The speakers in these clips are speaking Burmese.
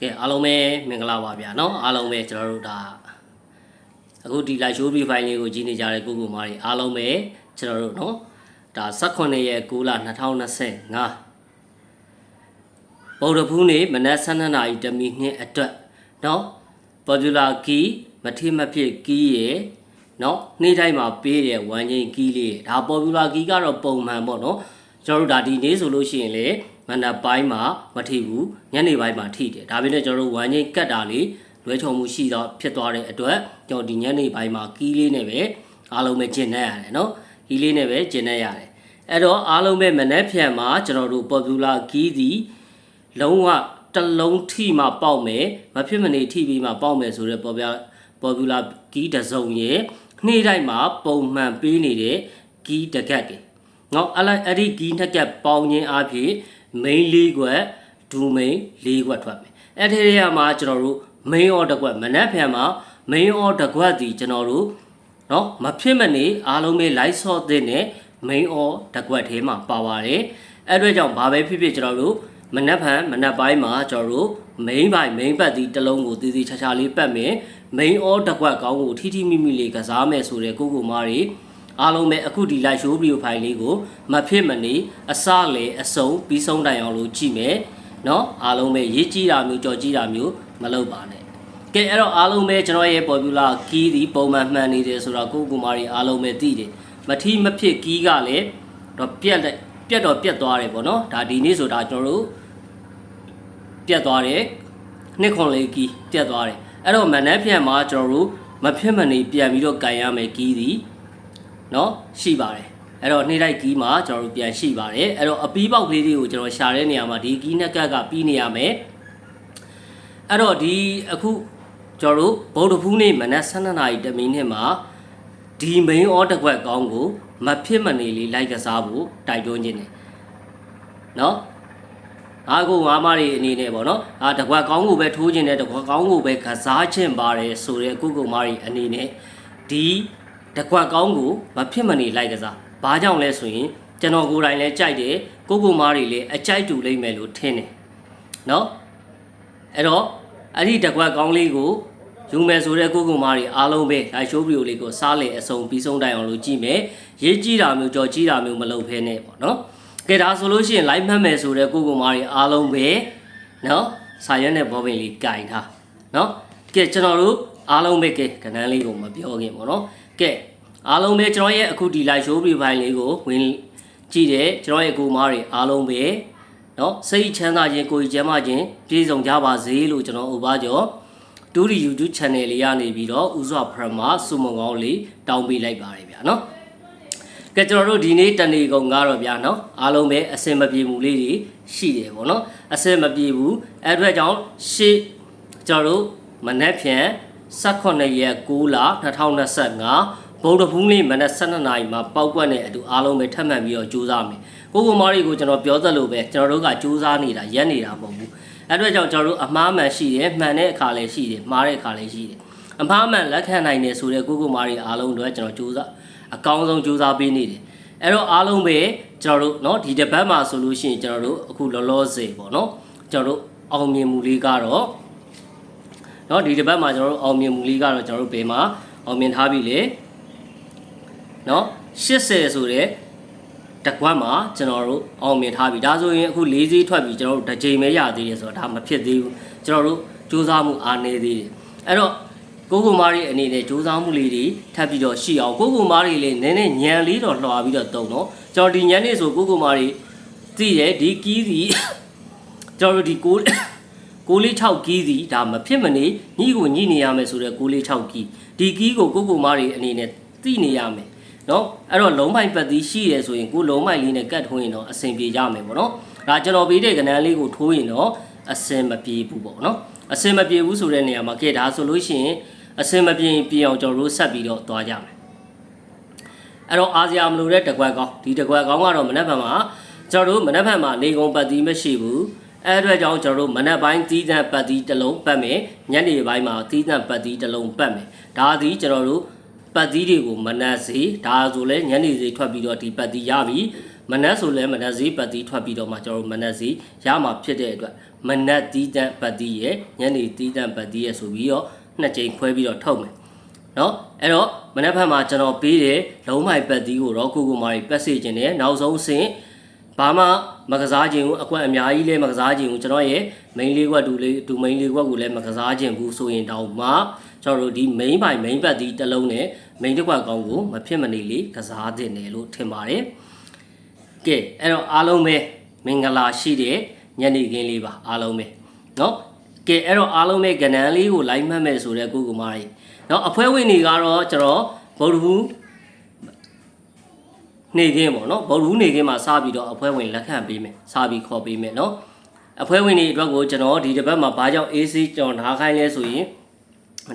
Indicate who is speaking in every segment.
Speaker 1: ကဲအားလုံးပဲမင်္ဂလာပါဗျာเนาะအားလုံးပဲကျွန်တော်တို့ဒါအခုဒီ live show profile လေးကိုကြည့်နေကြတဲ့ကိုကိုမားတွေအားလုံးပဲကျွန်တော်တို့เนาะဒါ18ရက်6လ2025ဗုဒ္ဓဖူးနေ့မနက်7:00နာရီတမီနှစ်အတွက်เนาะ popular key မထိမဖြစ် key ရေเนาะနေ့တိုင်းမှာပေးတဲ့ဝမ်ချင်း key လေးဒါ popular key ကတော့ပုံမှန်ပေါ့เนาะကျွန်တော်တို့ဒါဒီနေ့ဆိုလို့ရှိရင်လေ မနက်ပိုင်းမှာမထိဘူးညနေပိုင်းမှာထိတယ်ဒါပေမဲ့ကျွန်တော်တို့ဝမ်းချင်းကတ်တာလေးလွဲချုံမှုရှိတော့ဖြစ်သွားတဲ့အတွက်ကျွန်တော်ဒီညနေပိုင်းမှာကီးလေးနဲ့ပဲအားလုံးပဲကျင့်နေရတယ်နော်ကီးလေးနဲ့ပဲကျင့်နေရတယ်အဲ့တော့အားလုံးပဲမနက်ဖြန်မှာကျွန်တော်တို့ popular ကီးစီလုံးဝတလုံးထိမှပေါက်မယ်မဖြစ်မနေထိပြီးမှပေါက်မယ်ဆိုတဲ့ popular popular ကီးတစ်စုံရဲ့နေ့တိုင်းမှာပုံမှန်ပေးနေတဲ့ကီးတစ်ကက်တွေနော်အဲ့ဒီကီးတစ်ကက်ပေါင်းခြင်းအပြင် main လေးခွက်ဒူ main လေးခွက်ထွက်မယ်အဲ့ဒီနေရာမှာကျွန်တော်တို့ main order တစ်ခွက်မနက်ဖြန်မှာ main order တစ်ခွက်ဒီကျွန်တော်တို့เนาะမဖြစ်မနေအားလုံးပဲ live shot တဲ့နဲ့ main or တစ်ခွက်ထဲမှာပါပါတယ်အဲ့အတွက်ကြောင့်ဘာပဲဖြစ်ဖြစ်ကျွန်တော်တို့မနက်ဖြန်မနက်ပိုင်းမှာကျွန်တော်တို့ main ပိုင်း main ပတ်ဒီတစ်လုံးကိုတည်တည်ချာချာလေးပတ်မယ် main or တစ်ခွက်ကောင်းကိုထီထီမိမိလေးကစားမယ်ဆိုတဲ့ကိုကိုမားတွေ အားလုံးပဲအခုဒီ live show video file လေးကိုမဖြစ်မနေအစလေအစုံပြီးဆုံးတိုင်အောင်လို့ကြည့်မယ်เนาะအားလုံးပဲရေးကြည့်တာမျိုးကြော်ကြည့်တာမျိုးမလုပ်ပါနဲ့ကဲအဲ့တော့အားလုံးပဲကျွန်တော်ရဲ့ popular key ဒီပုံမှန်မှန်နေတယ်ဆိုတော့ကိုကိုမားတွေအားလုံးပဲသိတယ်မထီမဖြစ် key ကလည်းတော့ပြက်တဲ့ပြက်တော့ပြက်သွားတယ်ပေါ့နော်ဒါဒီနေ့ဆိုတာကျွန်တော်တို့ပြက်သွားတယ်နှစ်ခွန်လေးကီးပြက်သွားတယ်အဲ့တော့မနက်ဖြန်မှာကျွန်တော်တို့မဖြစ်မနေပြန်ပြီးတော့ကန်ရမယ်ကီးဒီ เนาะရှိပါတယ်အဲ့တော့နေ့တိုင်းကီးမှာကျွန်တော်တို့ပြန်ရှိပါတယ်အဲ့တော့အပီးပေါက်ကလေးတွေကိုကျွန်တော်ရှာတဲ့နေရာမှာဒီကီးနှစ်ကက်ကပြီးနေရမယ်အဲ့တော့ဒီအခုကျွန်တော်တို့ဗုဒ္ဓဖူးနေ့မနက်7:00နာရီတမီးနှစ်မှာဒီ main order ကွက်ကောင်းကိုမဖြစ်မနေလေးလိုက်ကစားဖို့တိုက်တွန်းခြင်းတယ်เนาะအားကိုငါးမတွေအနေနဲ့ပေါ့နော်အာတကွက်ကောင်းကိုပဲထိုးခြင်းနဲ့တကွက်ကောင်းကိုပဲကစားခြင်းပါတယ်ဆိုတဲ့ကုကုမတွေအနေနဲ့ဒီ တကွက်ကောင်းကိုမဖြစ်မနေလိုက်ကစား။ဘာကြောင့်လဲဆိုရင်ကျွန်တော်ကိုယ်တိုင်လည်းကြိုက်တယ်ကိုကိုမားတွေလည်းအကြိုက်တူလိမ့်မယ်လို့ထင်တယ်။နော်။အဲ့တော့အဲ့ဒီတကွက်ကောင်းလေးကိုယူမယ်ဆိုတဲ့ကိုကိုမားတွေအားလုံးပဲဒါရှိုးဗီဒီယိုလေးကိုစားလည်အဆုံးပြီးဆုံးတိုင်အောင်လို့ကြည့်မယ်။ရေးကြည့်တာမျိုးကြော်ကြည့်တာမျိုးမလုပ်ဖဲနဲ့ပေါ့နော်။ကဲဒါဆိုလို့ရှိရင် live မှတ်မယ်ဆိုတဲ့ကိုကိုမားတွေအားလုံးပဲနော်ဆာရက်နဲ့ဘောပင်လေးကင်ထားနော်။ကဲကျွန်တော်တို့အားလုံးပဲကဲကဏ္ဍလေးကိုမပြောခင်ပေါ့နော်။ ကဲအားလုံးပဲကျွန်တော်ရဲ့အခုဒီ live show ပြပိုင်းလေးကိုဝင်ကြည့်တယ်ကျွန်တော်ရဲ့ကိုမားတွေအားလုံးပဲเนาะစိတ်ချမ်းသာခြင်းကိုယ်ကျမ်းမာခြင်းပြည့်စုံကြပါစေလို့ကျွန်တော်ဥပါကြောတူဒီ YouTube channel လေးရနေပြီးတော့ဥစွာပရမစုမုံကောင်းလေးတောင်းပေးလိုက်ပါတယ်ဗျာเนาะ ကဲကျွန်တော်တို့ဒီနေ့တနေကုန်ကတော့ဗျာနော်အားလုံးပဲအစင်မပြေမှုလေးတွေရှိတယ်ပေါ့နော်အစင်မပြေဘူးအဲ့အတွက်ကြောင့်ရှေ့ကျွန်တော်တို့မနက်ဖြန် 18ရက်6လ2025ဗုဒ္ဓဖူးနေ့မနက်12နာရီမှာပောက်ကွက်နဲ့အတူအားလုံးပဲထပ်မံပြီးတော့ကြိုးစားမယ်ကိုကိုမားတွေကိုကျွန်တော်ပြောသလိုပဲကျွန်တော်တို့ကကြိုးစားနေတာရက်နေတာမဟုတ်ဘူးအဲ့အတွက်ကြောင့်ကျွန်တော်တို့အမှားမှန်ရှိတယ်မှန်တဲ့အခါလည်းရှိတယ်မှားတဲ့အခါလည်းရှိတယ်အမှားမှန်လက်ခံနိုင်တယ်ဆိုတဲ့ကိုကိုမားတွေအားလုံးတို့ကကျွန်တော်ကြိုးစားအကောင်းဆုံးကြိုးစားပေးနေတယ်အဲ့တော့အားလုံးပဲကျွန်တော်တို့เนาะဒီတစ်ပတ်မှာဆိုလို့ရှိရင်ကျွန်တော်တို့အခုလောလောဆယ်ပေါ့เนาะကျွန်တော်တို့အောင်မြင်မှုလေးကတော့ เนาะဒီတစ်ပတ်မှာကျွန်တော်တို့အောင်မြင်မှုလေးကတော့ကျွန်တော်တို့ဘယ်မှာအောင်မြင်ထားပြီလေเนาะ80ဆိုတဲ့တကွက်မှာကျွန်တော်တို့အောင်မြင်ထားပြီဒါဆိုရင်အခု၄စီးထွက်ပြီကျွန်တော်တို့တစ်ကြိမ်ပဲရသေးတယ်ဆိုတော့ဒါမဖြစ်သေးဘူးကျွန်တော်တို့စူးစမ်းမှုအားနည်းသေးတယ်အဲ့တော့ ကိုကိုမားရီအနေနဲ့စူးစမ်းမှုလေးတွေထပ်ပြီးတော့ရှိအောင်ကိုကိုမားရီလေးနည်းနည်းညံလေးတော့လွှာပြီးတော့တုံတော့ကျွန်တော်ဒီညံနေဆိုကိုကိုမားရီသိတယ်ဒီကီးစီကျွန်တော်တို့ဒီကိုကိုလေး 6ကီးစီဒါမဖြစ်မနေညှိကိုညှိနေရမယ်ဆိုတော့ကိုလေး6ကီးဒီကီးကိုကိုကိုမားရီအနေနဲ့သိနေရမယ်နော်အဲ့တော့လုံးပိုင်ပတ်သီးရှိရဆိုရင်ကိုလုံးပိုင်လေးနဲ့ကတ်ထိုးရင်တော့အဆင်ပြေကြမယ်ပေါ့နော်ဒါကျွန်တော်ပေးတဲ့ကဏ္ဍလေးကိုထိုးရင်တော့အဆင်မပြေဘူးပေါ့နော်အဆင်မပြေဘူးဆိုတဲ့နေရာမှာကဲဒါဆိုလို့ရှိရင်အစင်မပြေပြေအောင်ကျွန်တော်တို့ဆက်ပြီးတော့သွားကြမယ်အဲ့တော့အာဆီယံမလို့တဲ့တကွက်ကောင်းဒီတကွက်ကောင်းကတော့မနက်ဖြန်မှာကျွန်တော်တို့မနက်ဖြန်မှာနေကုန်ပတ်တီးမရှိဘူး အဲ့အတွက်ကြောင့်ကျွန်တော်တို့မနက်ပိုင်းသီးသန့်ပတ်တီးတစ်လုံးပတ်မယ်ညနေပိုင်းမှာသီးသန့်ပတ်တီးတစ်လုံးပတ်မယ်ဒါသည်ကျွန်တော်တို့ပတ်တီးတွေကိုမနက်စီဒါဆိုလဲညနေစီထွက်ပြီးတော့ဒီပတ်တီးရပြီမနက်ဆိုလဲမနက်စီပတ်တီးထွက်ပြီးတော့မှကျွန်တော်တို့မနက်စီရမှာဖြစ်တဲ့အတွက်မနက်တီးတန့်ပတ်တီးရဲ့ညနေတီးတန့်ပတ်တီးရဲ့ဆိုပြီးတော့နှစ်ကြိမ်ခွဲပြီးတော့ထုတ်မယ်နော်အဲ့တော့မနက်ဖြန်မှာကျွန်တော်ပေးတဲ့လုံးမိုင်ပတ်တီးကိုတော့ကိုကိုမာရီပတ်စေခြင်းနဲ့နောက်ဆုံးအဆင့် ဘာမှမကစားခြင်းကိုအကွက်အများကြီးလည်းမကစားခြင်းကိုကျွန်တော်ရဲ့ main လေးကွက်ဒူလေးဒူ main လေးကွက်ကိုလည်းမကစားခြင်းဘူးဆိုရင်တောင်မှကျွန်တော်တို့ဒီ main ပိုင် main ပတ်တီးတစ်လုံးနဲ့ main တစ်ကွက်ကောင်းကိုမဖြစ်မနေလေးကစားသင့်တယ်လို့ထင်ပါတယ်ကဲအဲ့တော့အားလုံးပဲမင်္ဂလာရှိတဲ့ညနေခင်းလေးပါအားလုံးပဲเนาะကဲအဲ့တော့အားလုံးပဲကဏ္ဍလေးကိုလိုက်မှတ်မယ်ဆိုတဲ့ကိုကူမာကြီးเนาะအဖွဲဝင်တွေကတော့ကျွန်တော်ဗုဒ္ဓဘူး နေခင်းပေါ့နော်ဗုဒ္ဓဟူးနေခင်းမှာစပြီးတော့အဖွဲ့ဝင်လက်ခံပေးမယ်စပြီးခေါ်ပေးမယ်နော်အဖွဲ့ဝင်တွေအတွက်ကိုကျွန်တော်ဒီတစ်ပတ်မှာဘာကြောင့် AC ကျွန်တော်နားခိုင်းလဲဆိုရင်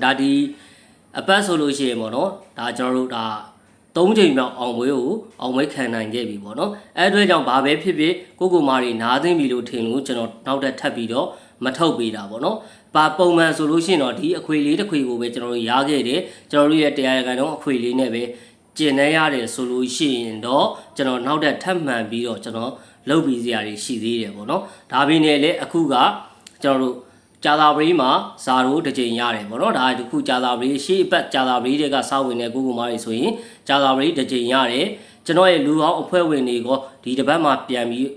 Speaker 1: ဒါဒီအပတ်ဆိုလို့ရှိရင်ပေါ့နော်ဒါကျွန်တော်တို့ဒါသုံးချိန်မြောက်အောင်ပွဲကိုအောင်ပွဲခံနိုင်ခဲ့ပြီပေါ့နော်အဲအတွက်ကြောင့်ဘာပဲဖြစ်ဖြစ်ကိုကိုမာတွေနားသိပြီလို့ထင်လို့ကျွန်တော်နောက်ထပ်ထပ်ပြီးတော့မထုတ်ပေးတာပေါ့နော်ပါပုံမှန်ဆိုလို့ရှိရင်တော့ဒီအခွေလေးတစ်ခွေကိုပဲကျွန်တော်တို့ရားခဲ့တယ်ကျွန်တော်တို့ရဲ့တရားရကန်တော့အခွေလေးနဲ့ပဲ ကျင်နေရတယ်ဆိုလို့ရှိရင်တော့ကျွန်တော်နောက်တက်ထပ်မှန်ပြီးတော့ကျွန်တော်လုပ်ပြီးစရာတွေရှိသေးတယ်ပေါ့နော်ဒါပေမဲ့လည်းအခုကကျွန်တော်တို့ကြာသာပရိမှာဇာရိုးတစ်ချိန်ရတယ်ပေါ့နော်ဒါတခုကြာသာပရိရှေ့အပတ်ကြာသာပရိတွေကစဝင်တဲ့ကိုကိုမားတွေဆိုရင်ကြာသာပရိတစ်ချိန်ရတယ်ကျွန်တော်ရဲ့လူဟောင်းအဖွဲ့ဝင်တွေကဒီတစ်ပတ်မှာပြန်ပြီး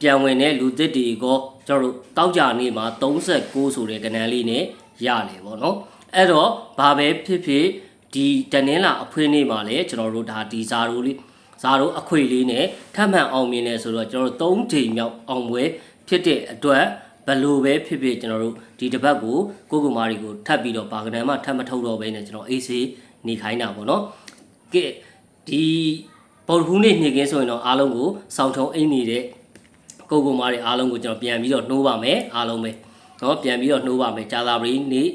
Speaker 1: ပြန်ဝင်တဲ့လူသစ်တွေကကျွန်တော်တို့တောက်ကြနေမှာ39ဆိုတဲ့ကဏ္ဍလေးနဲ့ရတယ်ပေါ့နော်အဲ့တော့ဘာပဲဖြစ်ဖြစ် ဒီတနင်္လာအဖွင့်နေ့မှာလည်းကျွန်တော်တို့ဒါဒီဇာရိုလေးဇာရိုအခွေလေးနဲ့ထပ်မံအောင်မြင်နေဆိုတော့ကျွန်တော်တို့၃ချိန်မြောက်အောင်ပွဲဖြစ်တဲ့အတွက်ဘလို့ပဲဖြစ်ဖြစ်ကျွန်တော်တို့ဒီတစ်ပတ်ကိုကိုကူမာရီကိုထပ်ပြီးတော့ဘာကနန်မှထပ်မထုတ်တော့ဘဲနဲ့ကျွန်တော်အေးဆေးနေခိုင်းတာပေါ့နော်ကဲဒီပေါ်ဟူးနေ့နေကင်းဆိုရင်တော့အားလုံးကိုစောင့်ထုံအိမ်နေတဲ့ကိုကူမာရီအားလုံးကိုကျွန်တော်ပြန်ပြီးတော့နှိုးပါမယ်အားလုံးပဲနော်ပြန်ပြီးတော့နှိုးပါမယ်ဂျာသာပရီနေ့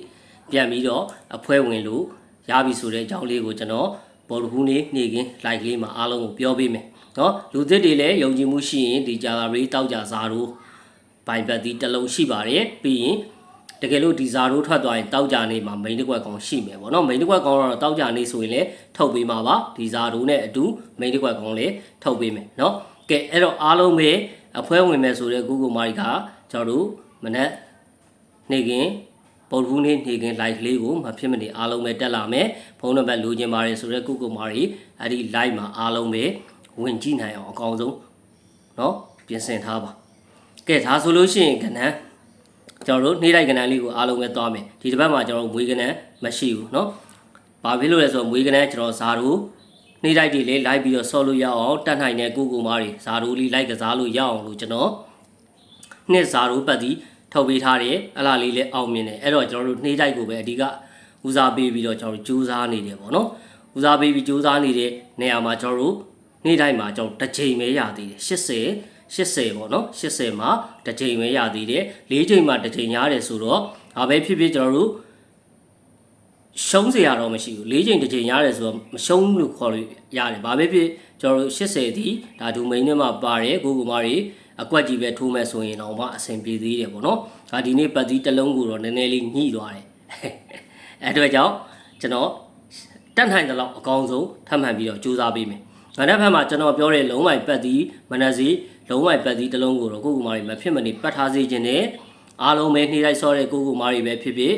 Speaker 1: ပြန်ပြီးတော့အဖွဲဝင်လို့ ရပြီဆိုတဲ့အကြောင်းလေးကိုကျွန်တော်ဘောလုံးနေ့နေ့ကင်း live လေးမှာအားလုံးကိုပြောပေးမယ်နော်လူသစ်တွေလည်းယုံကြည်မှုရှိရင်ဒီ Java Ray တောက်ကြစာတို့ဘိုင်ဘတ်ဒီတစ်လုံးရှိပါတယ်ပြီးရင်တကယ်လို့ဒီဇာရိုးထွက်သွားရင်တောက်ကြနေမှာ main တစ်ကွက်ကောင်ရှိမယ်ပေါ့နော် main တစ်ကွက်ကောင်ကတော့တောက်ကြနေဆိုရင်လည်းထုတ်ပေးမှာပါဒီဇာရိုးနဲ့အတူ main တစ်ကွက်ကောင်လည်းထုတ်ပေးမယ်နော်ကဲအဲ့တော့အားလုံးပဲအဖွဲဝင်မယ်ဆိုတဲ့ Google Marketing ကကျွန်တော်တို့မနက်နေ့ကင်း ပုံဘူးနေနေကင်း live လေးကိုမဖြစ်မနေအားလုံးပဲတက်လာမယ်ဖုန်းနံပါတ်လိုချင်ပါတယ်ဆိုတဲ့ Google မာရီအဲ့ဒီ live မှာအားလုံးပဲဝင်ကြည့်နိုင်အောင်အကောင်းဆုံးเนาะပြင်ဆင်ထားပါကဲဒါဆိုလို့ရှိရင်ကဏ္ဍကျွန်တော်တို့နေ့တိုက်ကဏ္ဍလေးကိုအားလုံးပဲသွားမယ်ဒီတစ်ပတ်မှာကျွန်တော်တို့မွေးကဏ္ဍမရှိဘူးเนาะဘာဖြစ်လို့လဲဆိုတော့မွေးကဏ္ဍကျွန်တော်ဇာတို့နေ့တိုက်တွေလေးလိုက်ပြီးတော့ဆော့လို့ရအောင်တတ်နိုင်တဲ့ကိုကိုမားတွေဇာတို့လေးလိုက်ကစားလို့ရအောင်လို့ကျွန်တော်နှစ်ဇာတို့ပတ်ပြီး ထုတ်ပေးထားတယ်အလားလေးလည်းအောင်မြင်တယ်အဲ့တော့ကျွန်တော်တို့နေ့တိုက်ကိုပဲအဓိကဦးစားပေးပြီးတော့ကျွန်တော်တို့စူးစမ်းနေတယ်ပေါ့နော်ဦးစားပေးပြီးစူးစမ်းနေတဲ့နေရာမှာကျွန်တော်တို့နေ့တိုင်းမှာကျွန်တော်တစ်ချိန်ပဲရသေးတယ်80 80ပေါ့နော်80မှာတစ်ချိန်ပဲရသေးတယ်၄ချိန်မှာတစ်ချိန်ရတယ်ဆိုတော့ဒါပဲဖြစ်ဖြစ်ကျွန်တော်တို့ရှုံးစရာတော့မရှိဘူး၄ချိန်တစ်ချိန်ရတယ်ဆိုတော့မရှုံးလို့ခေါ်လို့ရတယ်ဘာပဲဖြစ်ကျွန်တော်တို့80ဒီဒါဒူမိန်နဲ့မှာပါတယ်ကိုကူမာတွေ အကွက်ကြီးပဲထိုးမဲ့ဆိုရင်တော့မှအဆင်ပြေသေးတယ်ပေါ့နော်ဒါဒီနေ့ပတ်သီးတစ်လုံးကိုတော့နည်းနည်းလေးညှိသွားတယ်အဲအတွက်ကြောင့်ကျွန်တော်တက်နိုင်တဲ့လောက်အကောင်းဆုံးထပ်မှန်ပြီးတော့စူးစမ်းပေးမယ်။မနက်ဖြန်မှာကျွန်တော်ပြောတဲ့လုံးဝပတ်သီးမနက်စီလုံးဝပတ်သီးတစ်လုံးကိုတော့ကိုကူမာရီမဖြစ်မနေပတ်ထားစေခြင်းနဲ့အားလုံးပဲနှိမ့်လိုက်ဆော့တဲ့ကိုကူမာရီပဲဖြစ်ဖြစ်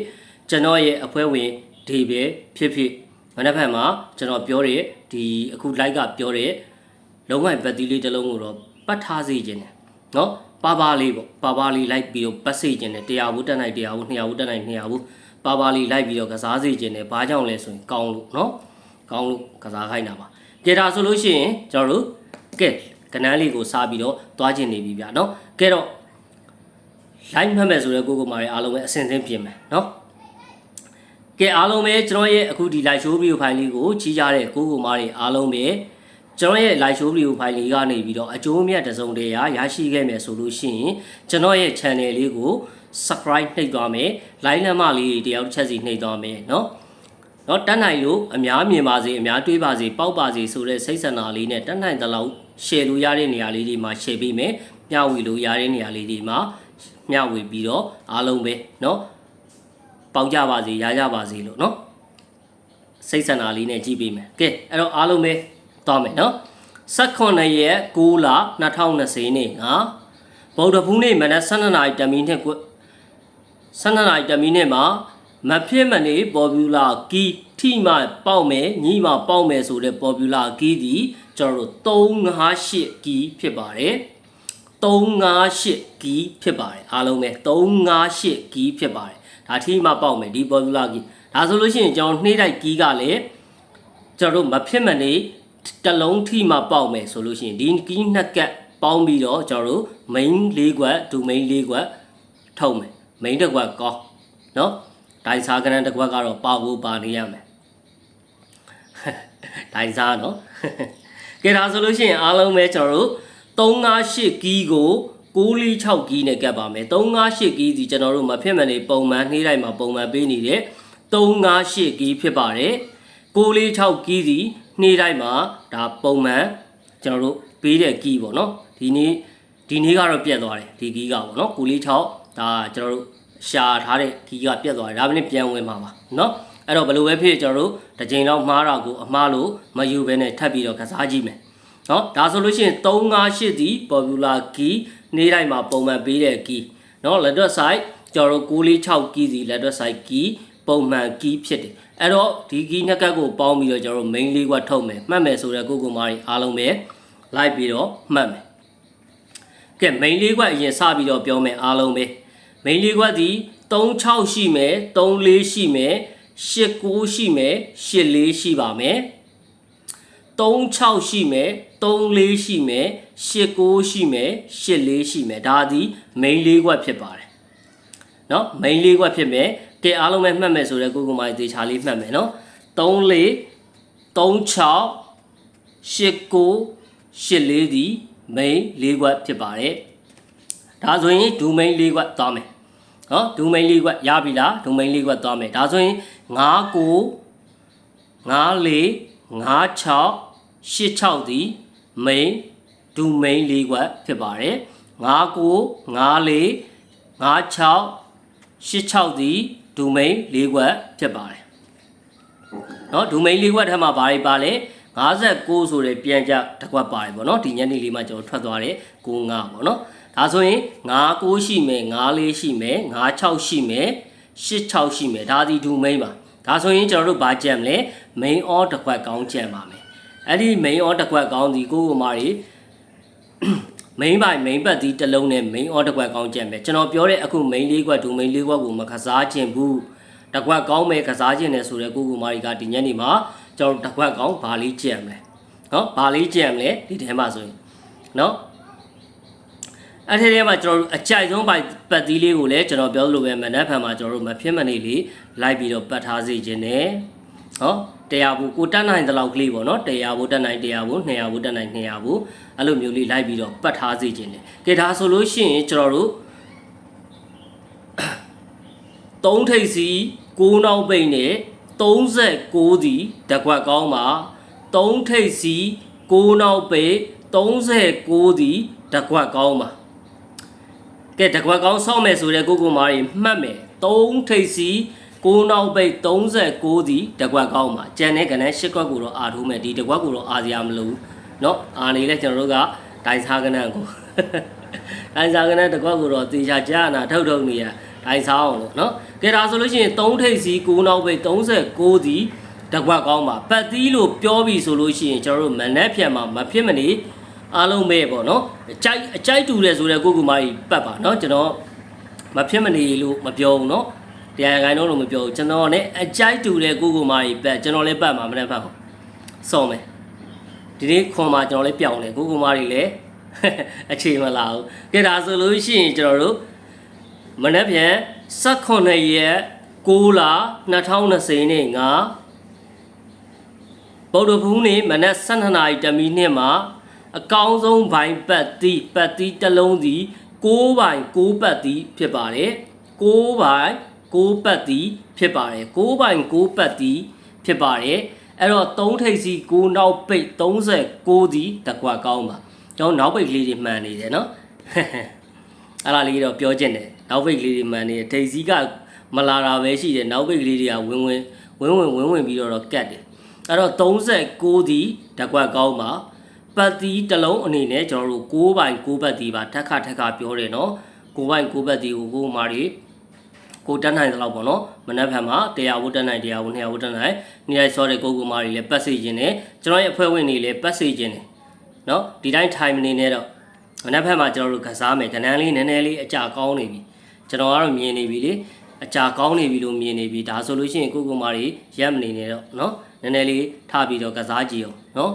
Speaker 1: ကျွန်တော်ရဲ့အဖွဲဝင်ဒီပဲဖြစ်ဖြစ်မနက်ဖြန်မှာကျွန်တော်ပြောတဲ့ဒီအခု like ကပြောတဲ့လုံးဝပတ်သီးလေးတစ်လုံးကိုတော့ပတ်ထားစေခြင်းနဲ့ နော်ပါပါလေးပေါ့ပါပါလေးလိုက်ပြီးတော့ပတ်စေခြင်းနဲ့တရားဘူးတက်နိုင်တရားဘူး200ဘူးတက်နိုင်200ဘူးပါပါလေးလိုက်ပြီးတော့ကစားစေခြင်းနဲ့ဘာကြောင့်လဲဆိုရင်ကောင်းလို့နော်ကောင်းလို့ကစားခိုင်းတာပါကြည့်တာဆိုလို့ရှိရင်ကျွန်တော်တို့ကဲကနန်းလေးကိုစားပြီးတော့သွားကျင်နေပြီဗျာနော်ကဲတော့ line မှတ်မယ်ဆိုတော့ကိုကိုမာတွေအားလုံးပဲအစင်စင်းပြင်မယ်နော်ကဲအားလုံးပဲကျွန်တော်ရဲ့အခုဒီ live show video file လေးကိုကြီးကြတဲ့ကိုကိုမာတွေအားလုံးပဲ ကျွန်တော်ရဲ့ live show video file လေးကနေပြီးတော့အကျိုးမြတ်တစ်စုံတည်းရာရရှိခဲ့မယ်ဆိုလို့ရှိရင်ကျွန်တော်ရဲ့ channel လေးကို subscribe နှိပ်သွားမယ် like လက်မလေးတယောက်တစ်ချက်စီနှိပ်သွားမယ်เนาะเนาะတတ်နိုင်လို့အများမြင်ပါစေအများတွေးပါစေပေါက်ပါစေဆိုတဲ့စိတ်ဆန္ဒလေးနဲ့တတ်နိုင်သလောက် share လို့ရတဲ့နေရာလေးတွေမှာ share ပေးမယ်မျှဝေလို့ရတဲ့နေရာလေးတွေမှာမျှဝေပြီးတော့အားလုံးပဲเนาะပေါက်ကြပါစေရကြပါစေလို့เนาะစိတ်ဆန္ဒလေးနဲ့ကြည့်ပေးမယ်ကဲအဲ့တော့အားလုံးပဲ သွားမယ်နော်19ရက်6လ2020နေ့ကဗုဒ္ဓဘူးနေ့မနက်12နာရီတမီနဲ့12နာရီတမီနဲ့မှာမဖြစ်မနေပေါ်ပူလာကီးထိမှပေါက်မယ်ညီမှပေါက်မယ်ဆိုတဲ့ပေါ်ပူလာကီးဒီကျွန်တော်တို့358ကီးဖြစ်ပါတယ်358ကီးဖြစ်ပါတယ်အားလုံးပဲ358ကီးဖြစ်ပါတယ်ဒါထိမှပေါက်မယ်ဒီပေါ်ပူလာကီးဒါဆိုလို့ရှိရင်ကျွန်တော်နှေးတိုက်ကီးကလည်းကျွန်တော်တို့မဖြစ်မနေ တစ်လုံးထိမှပေါက်မယ်ဆိုလို့ရှိရင်ဒီကီနှစ်ကက်ပေါင်းပြီးတော့ကျွန်တော်တို့ main ၄ခွက် domain ၄ခွက်ထုတ်မယ် main တစ်ခွက်ကောင်းเนาะဒိုင်စာကနန်တစ်ခွက်ကတော့ပါဖို့ပါနေရမယ်ဒိုင်စာเนาะကဲဒါဆိုလို့ရှိရင်အားလုံးပဲကျွန်တော်တို့358ကီးကို646ကီးနဲ့ကပ်ပါမယ်358ကီးစီကျွန်တော်တို့မဖြစ်မနေပုံမှန်နှေးလိုက်မှာပုံမှန်ပေးနေတဲ့358ကီးဖြစ်ပါတယ်646ကီးစီ နှေးလိုက်မှာဒါပုံမှန်ကျွန်တော်တို့ပေးတဲ့ကီးပေါ့နော်ဒီနေ့ဒီနေ့ကတော့ပြတ်သွားတယ်ဒီကီးကပေါ့နော်646ဒါကျွန်တော်တို့ရှာထားတဲ့ကီးကပြတ်သွားတယ်ဒါပဲနဲ့ပြန်ဝင်မှာပါနော်အဲ့တော့ဘယ်လိုပဲဖြစ်ကျွန်တော်တို့တစ်ချိန်တော့မှားတာကိုအမှားလို့မယူဘဲနဲ့ထပ်ပြီးတော့ကစားကြည့်မယ်နော်ဒါဆိုလို့ရှိရင်358ဒီ popular key နေ့တိုင်းမှာပုံမှန်ပေးတဲ့ key နော် letter side ကျွန်တော်တို့946 key စီ letter side key ပုံမှန် key ဖြစ်တယ်အဲ့တော့ဒီ key နှစ်ကတ်ကိုပေါင်းပြီးတော့ကျွန်တော်တို့ main လေးခွက်ထုတ်မယ်မှတ်မယ်ဆိုတဲ့ကိုကိုမားတွေအားလုံးပဲလိုက်ပြီးတော့မှတ်မယ်ကဲ main လေးခွက်အရင်စပြီးတော့ပြောမယ်အားလုံးပဲ main လေးခွက်ဒီ36ရှိမယ်34ရှိမယ်89ရှိမယ်84ရှိပါမယ်36ရှိမယ်34ရှိမယ်89ရှိမယ်84ရှိမယ်ဒါဒီ main လေးခွက်ဖြစ်ပါတယ်เนาะ main လေးခွက်ဖြစ်မယ် ကဲအားလုံးပဲမှတ်မယ်ဆိုတော့ကိုကိုမိုင်းသေချာလေးမှတ်မယ်နော်34 36 89 84ဒီ main ၄ခွက်ဖြစ်ပါတယ်ဒါဆိုရင် domain ၄ခွက်သွားမယ်နော် domain ၄ခွက်ရပြီလား domain ၄ခွက်သွားမယ်ဒါဆိုရင်59 94 56 86ဒီ main domain ၄ခွက်ဖြစ်ပါတယ်59 94 56 86ဒီ ဒူမိန်လေးကွက်ဖြစ်ပါတယ်နော်ဒူမိန်လေးကွက်ထဲမှာဘာတွေပါလဲ59ဆိုတဲ့ပြန်ကြတစ်ကွက်ပါတယ်ပေါ့နော်ဒီညနေလေးမှကျွန်တော်ထွက်သွားတယ်95ပေါ့နော်ဒါဆိုရင်96ရှိမယ်94ရှိမယ်96ရှိမယ်86ရှိမယ်ဒါဒီဒူမိန်ပါဒါဆိုရင်ကျွန်တော်တို့ဘာကြံမလဲ main or တစ်ခွက်ကောင်းကြံပါမယ်အဲ့ဒီ main or တစ်ခွက်ကောင်းဒီကိုကိုမာတွေ main ပိုင် main ပတ်ဒီတစ်လုံးနဲ့ main or တစ်ခွက်ကောင်းကြံမယ်ကျွန်တော်ပြောတဲ့အခု main လေးခွက်ဒူ main လေးခွက်ကိုမကစားခြင်းဘူးတစ်ခွက်ကောင်းမယ်ကစားခြင်းနဲ့ဆိုတဲ့ကိုကိုမာတွေကဒီညနေမှာကျွန်တော်တစ်ခွက်ကောင်းဘာလေးကြံမလဲနော်ဘာလေးကြံမလဲဒီထဲမှာဆိုရင်နော်အဲ့ဒီထဲမှာကျွန်တော်တို့အကြိုက်ဆုံးပိုင်ပတ်သီးလေးကိုလည်းကျွန်တော်ပြောလို့ပဲမနက်ဖြန်မှာကျွန်တော်တို့မဖြစ်မနေလေးလိုက်ပြီးတော့ပတ်ထားစေခြင်းနဲ့ဟော တရားဘူးကိုတက်နိုင်တဲ့လောက်ကလေးပေါ့နော်တရားဘူးတက်နိုင်တရားဘူး200ဘူးတက်နိုင်200ဘူးအဲ့လိုမျိုးလေးလိုက်ပြီးတော့ပတ်ထားစေခြင်းနဲ့ကဲဒါဆိုလို့ရှိရင်ကျွန်တော်တို့သုံးထိပ်စီ6နောက်ပိတ်နဲ့39ဒီတကွက်ကောင်းမှာ3ထိပ်စီ6နောက်ပိတ်39ဒီတကွက်ကောင်းမှာကဲတကွက်ကောင်းဆောက်မယ်ဆိုတဲ့ကိုကိုမားကြီးမှတ်မယ်3ထိပ်စီ6 နောက်ပိတ်39ဒီတကွက်ကောင်းမှာကြံတဲ့ကနန်း10ကွက်ကိုတော့အာထိုးမယ်ဒီတကွက်ကိုတော့အာစရာမလိုဘူးเนาะအာနေလဲကျွန်တော်တို့ကဒိုင်စားကနန်းကိုဒိုင်စားကနန်းတကွက်ကိုတော့တေချာကြာနာထုတ်ထုတ်နေရဒိုင်စားအောင်လို့เนาะကဲဒါဆိုလို့ရှိရင်3ထိပ်စီ6နောက်ပိတ်39ဒီတကွက်ကောင်းမှာပတ်သီးလို့ပြောပြီးဆိုလို့ရှိရင်ကျွန်တော်တို့မနက်ဖြန်မှာမဖြစ်မနေအားလုံးပဲပေါ့နော်အကြိုက်အကြိုက်တူတယ်ဆိုတဲ့ကိုကူမကြီးပတ်ပါနော်ကျွန်တော်မဖြစ်မနေလို့မပြောဘူးနော် တရားခိုင်တော့လို့မပြောဘူးကျွန်တော်နဲ့အကြိုက်တူတဲ့ကိုကူမကြီးပတ်ကျွန်တော်လည်းပတ်မှာမနေ့ဖက်ဟုတ်စောမယ်ဒီနေ့ခွန်မှာကျွန်တော်လည်းပြောင်းတယ်ကိုကူမကြီးလည်းအခြေမလာဘူးကဲဒါဆိုလို့ရှိရင်ကျွန်တော်တို့မနေ့ပြန်18ရက်6လ2020နေ့ငါဗုဒ္ဓဘုန်းနေ့မနက်12နာရီတမီနှစ်မှာအကောင်းဆုံးဘိုင်ပတ်တိပတ်တိတစ်လုံးစီ6ဘိုင်6ပတ်တိဖြစ်ပါတယ်6ဘိုင် 6ပတ်တိဖြစ်ပါတယ်6ဘိုင်6ပတ်တိဖြစ်ပါတယ်အဲ့တော့3ထိပ်စီ6နောက်ပိတ်39ဒီတကွာကောင်းပါကျွန်တော်နောက်ပိတ်ကလေးတွေမှန်နေတယ်နော်အဲ့ဒါလေးတော့ပြောချင်တယ်နောက်ပိတ်ကလေးတွေမှန်နေတယ်ထိပ်စီကမလာတာပဲရှိတယ်နောက်ပိတ်ကလေးတွေကဝင်းဝင်းဝင်းဝင်းဝင်းဝင်းပြီးတော့ကတ်တယ်အဲ့တော့39ဒီတကွက်ကောင်းပါပပတ်တီးတစ်လုံးအနေနဲ့ကျွန်တော်တို့6ပိုင်6ပတ်တီးပါထက်ခါထက်ခါပြောတယ်နော်6ပိုင်6ပတ်တီးကိုကိုမာရီ ကိုတက်နိုင်သလောက်ပေါ့နော်မနက်ဖြန်မှာ100ဝတ်တက်နိုင်100ဝတ်200ဝတ်တက်နိုင်နေ့တိုင်းစောတဲ့ကိုကိုမာရီလည်းပတ်စေခြင်းနဲ့ကျွန်တော်ရဲ့အဖွဲ့ဝင်တွေလည်းပတ်စေခြင်းနဲ့နော်ဒီတိုင်း time အနေနဲ့တော့မနက်ဖြန်မှာကျွန်တော်တို့ကစားမယ်ကဏ္ဍလေးနည်းနည်းလေးအကြကောင်းနေပြီကျွန်တော်ကတော့မြင်နေပြီလေအကြကောင်းနေပြီလို့မြင်နေပြီဒါဆိုလို့ရှိရင်ကိုကိုမာရီရက်မနေနဲ့တော့နော်နည်းနည်းလေးထပြီးတော့ကစားကြည့်အောင်နော်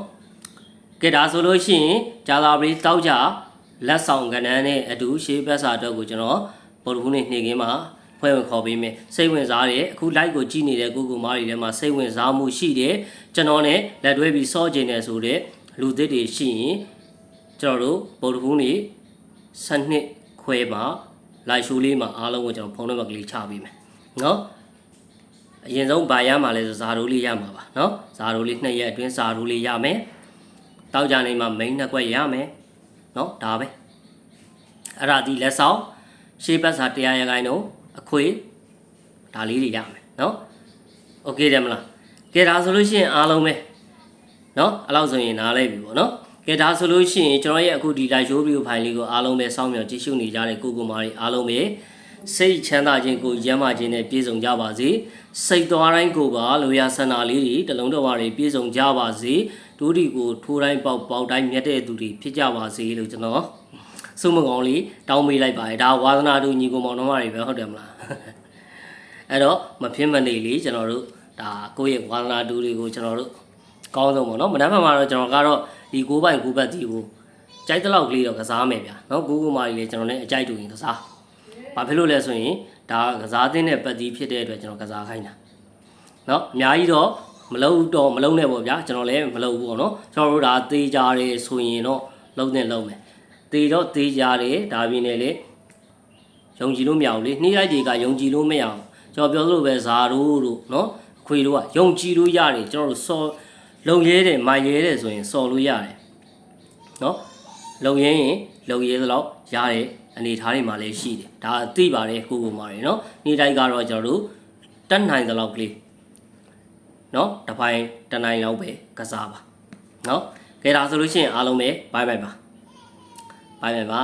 Speaker 1: ကဲဒါဆိုလို့ရှိရင်ဂျာလာဘရီတောက်ကြလက်ဆောင်ကဏ္ဍနဲ့အတူရှေးဘက်စာတော့ကိုကျွန်တော်ဗုဒ္ဓဘုနေ့နေ့ကင်းမှာ ဖွဲ့ဝင်ခေါ်ပေးမယ်စိတ်ဝင်စားတယ်အခု live ကိုကြည့်နေတဲ့ကိုကိုမားတွေထဲမှာစိတ်ဝင်စားမှုရှိတယ်ကျွန်တော်နဲ့လက်တွဲပြီးစောကျင်တယ်ဆိုတော့လူသစ်တွေရှိရင်ကျွန်တော်တို့ဗုဒ္ဓဘုနေ့စနစ်ခွဲမှာ live show လေးမှာအားလုံးကိုကျွန်တော်ဖုန်းနံပါတ်ကလေးချပေးမယ်နော် အရင်ဆုံးဗာရမှာလဲဆိုဇာရိုးလေးရမှာပါเนาะဇာရိုးလေးနှစ်ရက်အတွင်းဇာရိုးလေးရမယ်တောက်ကြနေမှာ main နှစ်ခွက်ရမယ်เนาะဒါပဲအဲ့ဒါဒီလက်ဆောင်ရှေးပတ်စာတရားရခိုင်တော့ အခွေဒါလေးတွေရမယ်เนาะโอเคတယ်မလားကဲဒါဆိုလို့ရှိရင်အားလုံးပဲเนาะအဲ့လောက်ဆိုရင်နားလိုက်ပြီပေါ့เนาะကဲဒါဆိုလို့ရှိရင်ကျွန်တော်ရဲ့အခုဒီ live show video file လေးကိုအားလုံးပဲစောင့်မျှော်ကြည့်ရှုနေကြတဲ့ကိုကိုမာတွေအားလုံးပဲစိတ်ချမ်းသာခြင်းကိုရမ်းမာခြင်းနဲ့ပြည့်စုံကြပါစေစိတ်သွားတိုင်းကိုပါလိုရာဆန္ဒလေးတွေတလုံးတော်ပါတွေပြည့်စုံကြပါစေဒုတိကိုထိုးတိုင်းပေါက်ပေါက်တိုင်းမြတ်တဲ့သူတွေဖြစ်ကြပါစေလို့ကျွန်တော် စုမကောင်လေးတောင်းပေးလိုက်ပါတယ်ဒါဝါသနာတို့ညီကိုမောင်နှမတွေပဲဟုတ်တယ်မလားအဲ့တော့မဖြစ်မနေလေးကျွန်တော်တို့ဒါကိုယ့်ရဲ့ဝါသနာတူတွေကိုကျွန်တော်တို့ကောင်းဆုံးပေါ့နော်မနက်ဖြန်မှာတော့ကျွန်တော်ကတော့ဒီ9ပိုင်9ဘတ်တီကိုကြိုက်တဲ့လောက်ကလေးတော့ကစားမယ်ဗျာနော်ကိုကိုမာကြီးလေးကျွန်တော်လည်းအကြိုက်တူရင်ကစားဘာဖြစ်လို့လဲဆိုရင်ဒါကစားသင်းတဲ့ပတ်တီဖြစ်တဲ့အတွက်ကျွန်တော်ကစားခိုင်းတာနော်အများကြီးတော့မလုံးတော့မလုံးနဲ့ပေါ့ဗျာကျွန်တော်လည်းမလုံးဘူးပေါ့နော်ကျွန်တော်တို့ဒါသေးကြတယ်ဆိုရင်တော့လုံးနဲ့လုံးမယ် သေးတော့သေးကြတယ်ဒါပြင်းနေလေယုံကြည်လို့မရဘူးလေနှိမ့်လိုက်တွေကယုံကြည်လို့မရအောင်ကျွန်တော်ပြောသလိုပဲဇာတို့တို့နော်အခွေတို့ကယုံကြည်လို့ရတယ်ကျွန်တော်တို့စောလုံရဲတယ်မိုင်ရဲတယ်ဆိုရင်စော်လို့ရတယ်နော်လုံရဲရင်လုံရဲသလောက်ရတဲ့အနေထားတွေမှာလည်းရှိတယ်ဒါအသိပါတယ်ကိုကိုမာတွေနော်နေ့တိုင်းကတော့ကျွန်တော်တို့တက်နိုင်သလောက်ကလေးနော်တစ်ပိုင်းတစ်နိုင်လောက်ပဲကစားပါနော်ကဲဒါဆိုလို့ရှိရင်အားလုံးပဲဘိုင်ဘိုင်ပါ ဘိုင်ဘိုင်ပါ